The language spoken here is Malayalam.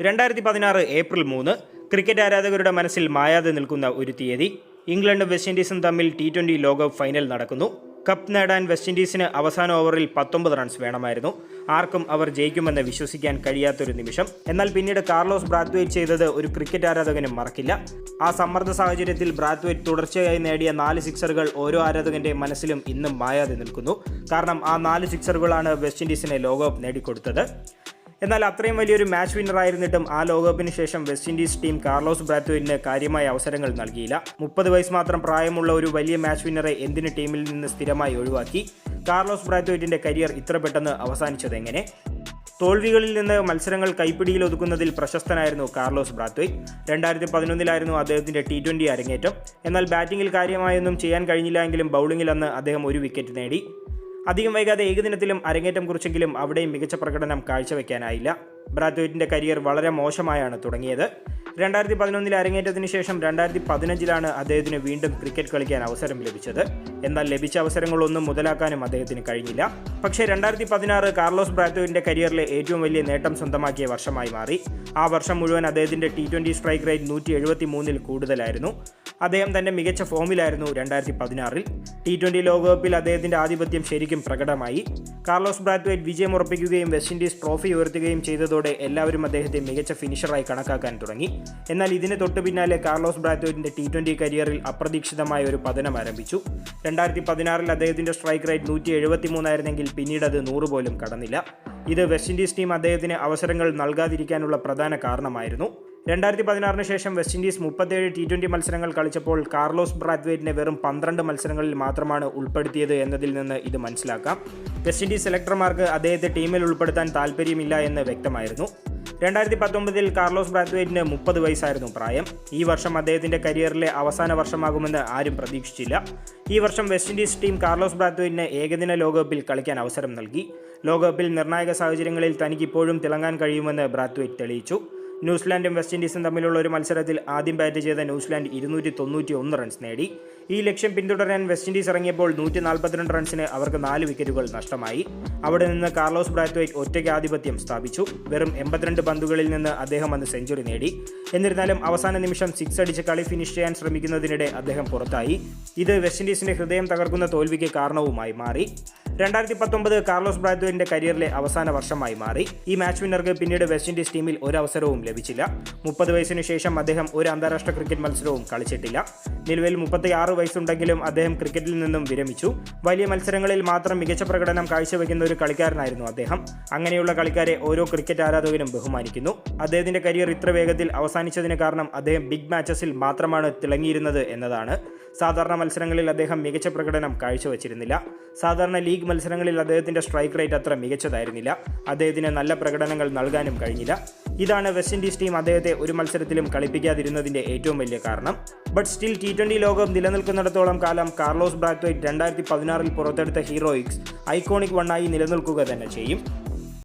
രണ്ടായിരത്തി പതിനാറ് ഏപ്രിൽ മൂന്ന് ക്രിക്കറ്റ് ആരാധകരുടെ മനസ്സിൽ മായാതെ നിൽക്കുന്ന ഒരു തീയതി. ഇംഗ്ലണ്ടും വെസ്റ്റ് ഇൻഡീസും തമ്മിൽ ടി ട്വന്റി ലോകകപ്പ് ഫൈനൽ നടക്കുന്നു. കപ്പ് നേടാൻ വെസ്റ്റ് ഇൻഡീസിന് അവസാന ഓവറിൽ പത്തൊമ്പത് റൺസ് വേണമായിരുന്നു. ആർക്കും അവർ ജയിക്കുമെന്ന് വിശ്വസിക്കാൻ കഴിയാത്തൊരു നിമിഷം. എന്നാൽ പിന്നീട് കാർലോസ് ബ്രാത്വേറ്റ് ചെയ്തത് ഒരു ക്രിക്കറ്റ് ആരാധകനും മറക്കില്ല. ആ സമ്മർദ്ദ സാഹചര്യത്തിൽ ബ്രാത്വേറ്റ് തുടർച്ചയായി നേടിയ നാല് സിക്സറുകൾ ഓരോ ആരാധകന്റെ മനസ്സിലും ഇന്നും മായാതെ നിൽക്കുന്നു. കാരണം ആ നാല് സിക്സറുകളാണ് വെസ്റ്റ് ഇൻഡീസിനെ ലോകകപ്പ് നേടിക്കൊടുത്തത്. എന്നാൽ അത്രയും വലിയൊരു മാച്ച് വിന്നർ ആയിരുന്നിട്ടും ആ ലോകകപ്പിന് ശേഷം വെസ്റ്റ് ഇൻഡീസ് ടീം കാർലോസ് ബ്രാത്വേറ്റിന് കാര്യമായ അവസരങ്ങൾ നൽകിയില്ല. മുപ്പത് വയസ്സ് മാത്രം പ്രായമുള്ള ഒരു വലിയ മാച്ച് വിന്നറെ എന്തിന് ടീമിൽ നിന്ന് സ്ഥിരമായി ഒഴിവാക്കി? കാർലോസ് ബ്രാത്വേറ്റിന്റെ കരിയർ ഇത്ര പെട്ടെന്ന് അവസാനിച്ചത് എങ്ങനെ? തോൽവികളിൽ നിന്ന് മത്സരങ്ങൾ കൈപ്പിടിയിൽ ഒതുക്കുന്നതിൽ പ്രശസ്തനായിരുന്നു കാർലോസ് ബ്രാത്വേറ്റ് രണ്ടായിരത്തി പതിനൊന്നിലായിരുന്നു അദ്ദേഹത്തിന്റെ ടി ട്വന്റി അരങ്ങേറ്റം. എന്നാൽ ബാറ്റിംഗിൽ കാര്യമായൊന്നും ചെയ്യാൻ കഴിഞ്ഞില്ല എങ്കിലും ബൗളിംഗിൽ അന്ന് അദ്ദേഹം ഒരു വിക്കറ്റ് നേടി. അധികം വൈകാതെ ഏകദിനത്തിലും അരങ്ങേറ്റം കുറിച്ചെങ്കിലും അവിടെയും മികച്ച പ്രകടനം കാഴ്ചവെക്കാനായില്ല. ബ്രാത്വേറ്റിന്റെ കരിയർ വളരെ മോശമായാണ് തുടങ്ങിയത്. രണ്ടായിരത്തി പതിനൊന്നിലെ അരങ്ങേറ്റത്തിന് ശേഷം രണ്ടായിരത്തി പതിനഞ്ചിലാണ് അദ്ദേഹത്തിന് വീണ്ടും ക്രിക്കറ്റ് കളിക്കാൻ അവസരം ലഭിച്ചത്. എന്നാൽ ലഭിച്ച അവസരങ്ങളൊന്നും മുതലാക്കാനും അദ്ദേഹത്തിന് കഴിഞ്ഞില്ല. പക്ഷേ രണ്ടായിരത്തി പതിനാറ് കാർലോസ് ബ്രാത്വേറ്റിന്റെ കരിയറിലെ ഏറ്റവും വലിയ നേട്ടം സ്വന്തമാക്കിയ വർഷമായി മാറി. ആ വർഷം മുഴുവൻ അദ്ദേഹത്തിന്റെ ടി ട്വന്റി സ്ട്രൈക്ക് റേറ്റ് നൂറ്റി എഴുപത്തി മൂന്നിൽ കൂടുതലായിരുന്നു. അദ്ദേഹം തന്റെ മികച്ച ഫോമിലായിരുന്നു രണ്ടായിരത്തി പതിനാറിൽ ടി ട്വന്റി ലോകകപ്പിൽ അദ്ദേഹത്തിന്റെ ആധിപത്യം ശരിക്കും പ്രകടമായി. കാർലോസ് ബ്രാത്വേറ്റ് വിജയം ഉറപ്പിക്കുകയും വെസ്റ്റ് ഇൻഡീസ് ട്രോഫി ഉയർത്തുകയും ചെയ്തതോടെ എല്ലാവരും അദ്ദേഹത്തെ മികച്ച ഫിനിഷറായി കണക്കാക്കാൻ തുടങ്ങി. എന്നാൽ ഇതിന് തൊട്ടു പിന്നാലെ കാർലോസ് ബ്രാത്വേറ്റിന്റെ ടി ട്വന്റി കരിയറിൽ അപ്രതീക്ഷിതമായ ഒരു പതനം ആരംഭിച്ചു. രണ്ടായിരത്തി പതിനാറിൽ അദ്ദേഹത്തിന്റെ സ്ട്രൈക്ക് റേറ്റ് നൂറ്റി എഴുപത്തി മൂന്നായിരുന്നെങ്കിൽ പിന്നീട് അത് നൂറ് പോലും കടന്നില്ല. ഇത് വെസ്റ്റ് ഇൻഡീസ് ടീം അദ്ദേഹത്തിന് അവസരങ്ങൾ നൽകാതിരിക്കാനുള്ള പ്രധാന കാരണമായിരുന്നു. രണ്ടായിരത്തി പതിനാറിന് ശേഷം വെസ്റ്റ് ഇൻഡീസ് മുപ്പത്തേഴ് ടി ട്വന്റി മത്സരങ്ങൾ കളിച്ചപ്പോൾ കാർലോസ് ബ്രാത്വേറ്റിനെ വെറും പന്ത്രണ്ട് മത്സരങ്ങളിൽ മാത്രമാണ് ഉൾപ്പെടുത്തിയത് എന്നതിൽ നിന്ന് ഇത് മനസ്സിലാക്കാം. വെസ്റ്റ് ഇൻഡീസ് സെലക്ടർമാർക്ക് അദ്ദേഹത്തെ ടീമിൽ ഉൾപ്പെടുത്താൻ താല്പര്യമില്ല എന്ന് വ്യക്തമായിരുന്നു. രണ്ടായിരത്തി പത്തൊമ്പതിൽ കാർലോസ് ബ്രാത്വേറ്റിന് മുപ്പത് വയസ്സായിരുന്നു പ്രായം. ഈ വർഷം അദ്ദേഹത്തിന്റെ കരിയറിലെ അവസാന വർഷമാകുമെന്ന് ആരും പ്രതീക്ഷിച്ചില്ല. ഈ വർഷം വെസ്റ്റ് ഇൻഡീസ് ടീം കാർലോസ് ബ്രാത്വേറ്റിന് ഏകദിന ലോകകപ്പിൽ കളിക്കാൻ അവസരം നൽകി. ലോകകപ്പിൽ നിർണായക സാഹചര്യങ്ങളിൽ തനിക്കിപ്പോഴും തിളങ്ങാൻ കഴിയുമെന്ന് ബ്രാത്വേറ്റ് തെളിയിച്ചു. ന്യൂസിലാൻഡും വെസ്റ്റ് ഇൻഡീസും തമ്മിലുള്ള ഒരു മത്സരത്തിൽ ആദ്യം ബാറ്റ് ചെയ്ത ന്യൂസിലാൻഡ് ഇരുന്നൂറ്റി തൊണ്ണൂറ്റി ഒന്ന് റൺസ് നേടി. ഈ ലക്ഷ്യം പിന്തുടരാൻ വെസ്റ്റ് ഇൻഡീസ് ഇറങ്ങിയപ്പോൾ നൂറ്റി നാൽപ്പത്തിരണ്ട് റൺസിന് അവർക്ക് നാല് വിക്കറ്റുകൾ നഷ്ടമായി. അവിടെ നിന്ന് കാർലോസ് ബ്രാത്വേറ്റ് ഒറ്റയ്ക്ക് ആധിപത്യം സ്ഥാപിച്ചു. വെറും എൺപത്തിരണ്ട് പന്തുകളിൽ നിന്ന് അദ്ദേഹം അന്ന് സെഞ്ചുറി നേടി. എന്നിരുന്നാലും അവസാന നിമിഷം സിക്സ് അടിച്ച് കളി ഫിനിഷ് ചെയ്യാൻ ശ്രമിക്കുന്നതിനിടെ അദ്ദേഹം പുറത്തായി. ഇത് വെസ്റ്റ് ഇൻഡീസിന്റെ ഹൃദയം തകർക്കുന്ന തോൽവിക്ക് കാരണവുമായി മാറി. രണ്ടായിരത്തി പത്തൊമ്പത് കാർലോസ് ബ്രാത്വേറ്റിന്റെ കരിയറിലെ അവസാന വർഷമായി മാറി. ഈ മാച്ച് വിന്നർക്ക് പിന്നീട് വെസ്റ്റ് ഇൻഡീസ് ടീമിൽ ഒരു അവസരവും ലഭിച്ചില്ല. മുപ്പത് വയസ്സിനു ശേഷം അദ്ദേഹം ഒരു അന്താരാഷ്ട്ര ക്രിക്കറ്റ് മത്സരവും കളിച്ചിട്ടില്ല. നിലവിൽ മുപ്പത്തി ആറ് വയസ്സുണ്ടെങ്കിലും അദ്ദേഹം ക്രിക്കറ്റിൽ നിന്നും വിരമിച്ചു. വലിയ മത്സരങ്ങളിൽ മാത്രം മികച്ച പ്രകടനം കാഴ്ചവെക്കുന്ന ഒരു കളിക്കാരനായിരുന്നു അദ്ദേഹം. അങ്ങനെയുള്ള കളിക്കാരെ ഓരോ ക്രിക്കറ്റ് ആരാധകരും ബഹുമാനിക്കുന്നു. അദ്ദേഹത്തിന്റെ കരിയർ ഇത്ര വേഗത്തിൽ അവസാനിച്ചതിന് കാരണം അദ്ദേഹം ബിഗ് മാച്ചസിൽ മാത്രമാണ് തിളങ്ങിയിരുന്നത് എന്നതാണ്. സാധാരണ മത്സരങ്ങളിൽ അദ്ദേഹം മികച്ച പ്രകടനം കാഴ്ചവെച്ചിരുന്നില്ല. സാധാരണ ലീഗ് മത്സരങ്ങളിൽ അദ്ദേഹത്തിന്റെ സ്ട്രൈക്ക് റേറ്റ് അത്ര മികച്ചതായിരുന്നില്ല. അദ്ദേഹത്തിന് നല്ല പ്രകടനങ്ങൾ നൽകാനും കഴിഞ്ഞില്ല. ഇതാണ് വെസ്റ്റ് ഇൻഡീസ് ടീം അദ്ദേഹത്തെ ഒരു മത്സരത്തിലും കളിപ്പിക്കാതിരുന്നതിന്റെ ഏറ്റവും വലിയ കാരണം. ബട്ട് സ്റ്റിൽ ടി ട്വന്റി ലോകം നിലനിൽക്കുന്നിടത്തോളം കാലം കാർലോസ് ബ്രാത്വൈറ്റ് രണ്ടായിരത്തി പതിനാറിൽ പുറത്തെടുത്ത ഹീറോയിക്സ് ഐക്കോണിക് വണ്ണായി നിലനിൽക്കുക തന്നെ ചെയ്യും.